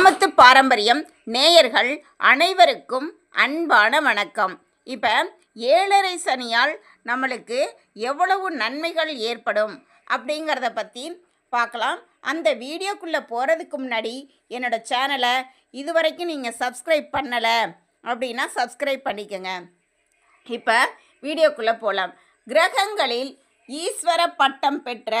கிராமத்து பாரம்பரியம் நேயர்கள் அனைவருக்கும் அன்பான வணக்கம். இப்போ ஏழரை சனியால் நம்மளுக்கு எவ்வளவு நன்மைகள் ஏற்படும் அப்படிங்கிறத பற்றி பார்க்கலாம். அந்த வீடியோக்குள்ளே போகிறதுக்கு முன்னாடி என்னோடய சேனலை இதுவரைக்கும் நீங்கள் சப்ஸ்கிரைப் பண்ணலை அப்படின்னா சப்ஸ்கிரைப் பண்ணிக்கோங்க. இப்போ வீடியோக்குள்ளே போகலாம் கிரகங்களில் ஈஸ்வர பட்டம் பெற்ற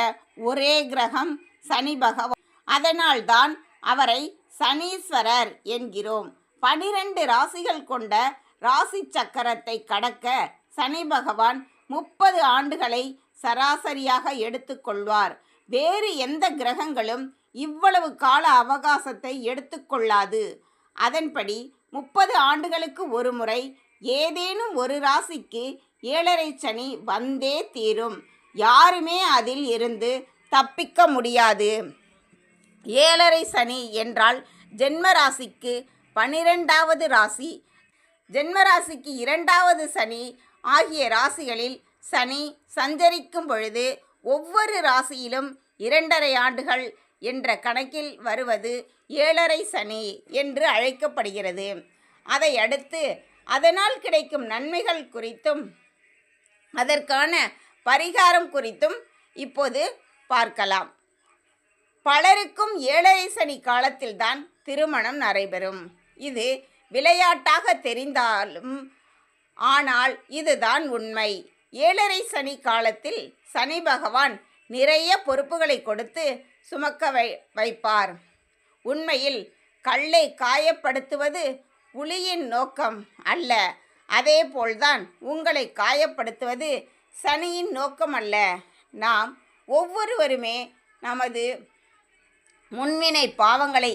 ஒரே கிரகம் சனி பகவான். அதனால்தான் அவரை சனீஸ்வரர் என்கிறோம். பனிரெண்டு ராசிகள் கொண்ட ராசி சக்கரத்தை கடக்க சனி பகவான் முப்பது ஆண்டுகளை சராசரியாக எடுத்துக்கொள்வார் வேறு எந்த கிரகங்களும் இவ்வளவு கால அவகாசத்தை எடுத்துக்கொள்ளாது அதன்படி முப்பது ஆண்டுகளுக்கு ஒரு முறை ஏதேனும் ஒரு ராசிக்கு ஏழரை சனி வந்தே தீரும். யாருமே அதில் இருந்து தப்பிக்க முடியாது. ஏழரை சனி என்றால் ஜென்ம ராசிக்கு பனிரெண்டாவது ராசி. ஜென்ம ராசிக்கு இரண்டாவது சனி ஆகிய ராசிகளில் சனி சஞ்சரிக்கும் பொழுது ஒவ்வொரு ராசியிலும் இரண்டரை ஆண்டுகள் என்ற கணக்கில் வருவது ஏழரை சனி என்று அழைக்கப்படுகிறது. அதை அடுத்து அதனால் கிடைக்கும் நன்மைகள் குறித்தும் அதற்கான பரிகாரம் குறித்தும் இப்போது பார்க்கலாம். பலருக்கும் ஏழரை சனி காலத்தில்தான் திருமணம் நடைபெறும். இது விளையாட்டாக தெரிந்தாலும் ஆனால் இதுதான் உண்மை. ஏழரை சனி காலத்தில் சனி பகவான் நிறைய பொறுப்புகளை கொடுத்து சுமக்க வை வைப்பார். உண்மையில் கல்லை காயப்படுத்துவது புலியின் நோக்கம் அல்ல. அதேபோல்தான் உங்களை காயப்படுத்துவது சனியின் நோக்கம் அல்ல நாம் ஒவ்வொருவருமே நமது முன்வினை பாவங்களை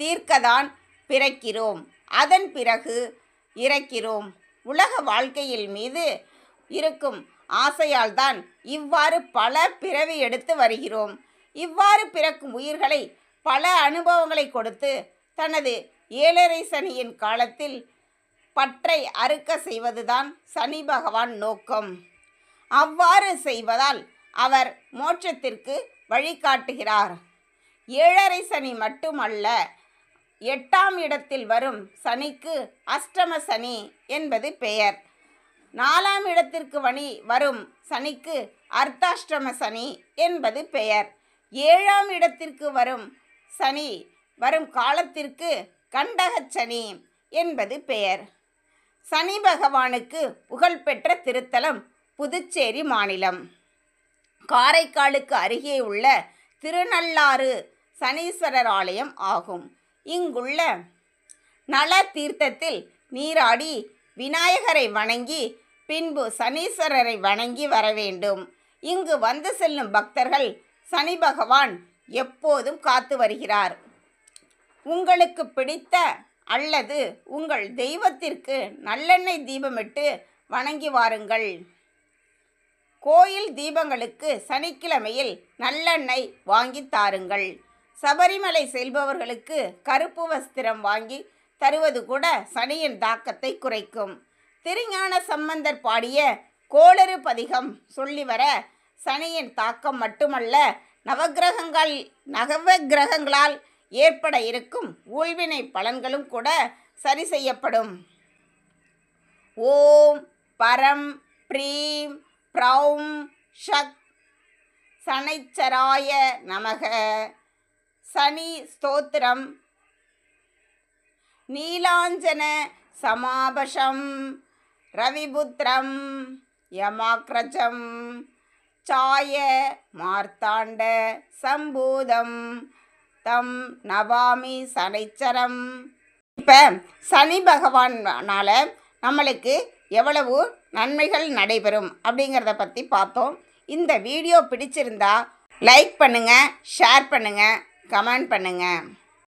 தீர்க்கதான் பிறக்கிறோம். அதன் பிறகு இறக்கிறோம். உலக வாழ்க்கையில் மீது இருக்கும் ஆசையால் தான் இவ்வாறு பல பிறவி எடுத்து வருகிறோம். இவ்வாறு பிறக்கும் உயிர்களை பல அனுபவங்களை கொடுத்து தனது ஏழரை சனியின் காலத்தில் பற்றை அறுக்க செய்வதுதான் சனி பகவான் நோக்கம். அவ்வாறு செய்வதால் அவர் மோட்சத்திற்கு வழிகாட்டுகிறார். ஏழரை சனி மட்டுமல்ல எட்டாம் இடத்தில் வரும் சனிக்கு அஷ்டம சனி என்பது பெயர். நாலாம் இடத்திற்கு வணி வரும் சனிக்கு அர்த்தாஷ்டம சனி என்பது பெயர். ஏழாம் இடத்திற்கு வரும் சனி வரும் காலத்திற்கு கண்டகச் சனி என்பது பெயர். சனி பகவானுக்கு புகழ்பெற்ற திருத்தலம் புதுச்சேரி மாநிலம். காரைக்காலுக்கு அருகே உள்ள திருநள்ளாறு சனீஸ்வரர் ஆலயம் ஆகும். இங்குள்ள நல தீர்த்தத்தில் நீராடி விநாயகரை வணங்கி பின்பு சனீஸ்வரரை வணங்கி வர வேண்டும். இங்கு வந்து செல்லும் பக்தர்கள் சனி பகவான் எப்போதும் காத்து வருகிறார். உங்களுக்கு பிடித்த அல்லது உங்கள் தெய்வத்திற்கு நல்லெண்ணெய் தீபமிட்டு வணங்கி வாருங்கள். கோயில் தீபங்களுக்கு சனிக்கிழமையில் நல்லெண்ணெய் வாங்கி தாருங்கள். சபரிமலை செல்பவர்களுக்கு கருப்பு வஸ்திரம் வாங்கி தருவது கூட சனியின் தாக்கத்தை குறைக்கும். திருஞான சம்பந்தர் பாடிய கோளறு பதிகம் சொல்லி வர சனியின் தாக்கம் மட்டுமல்ல நவக்கிரகங்கள் நவக்கிரகங்களால் ஏற்பட இருக்கும் ஊழ்வினை பலன்களும் கூட சரி செய்யப்படும். ஓம் பரம் ப்ரீம் ப்ரௌம் ஷக் சனைச்சராய நமக. சனி ஸ்தோத்திரம். நீலாஞ்சன சமாபஷம். ரவிபுத்திரம் யமாக்ரஜம். சாய மார்த்தாண்ட சம்பூதம். தம் நவாமி சனைச்சரம். இப்போ சனி பகவானால் நம்மளுக்கு எவ்வளவு நன்மைகள் நடைபெறும் அப்படிங்கிறத பற்றி பார்த்தோம். இந்த வீடியோ பிடிச்சிருந்தா லைக் பண்ணுங்கள் ஷேர் பண்ணுங்கள் கமெண்ட் பண்ணுங்கள்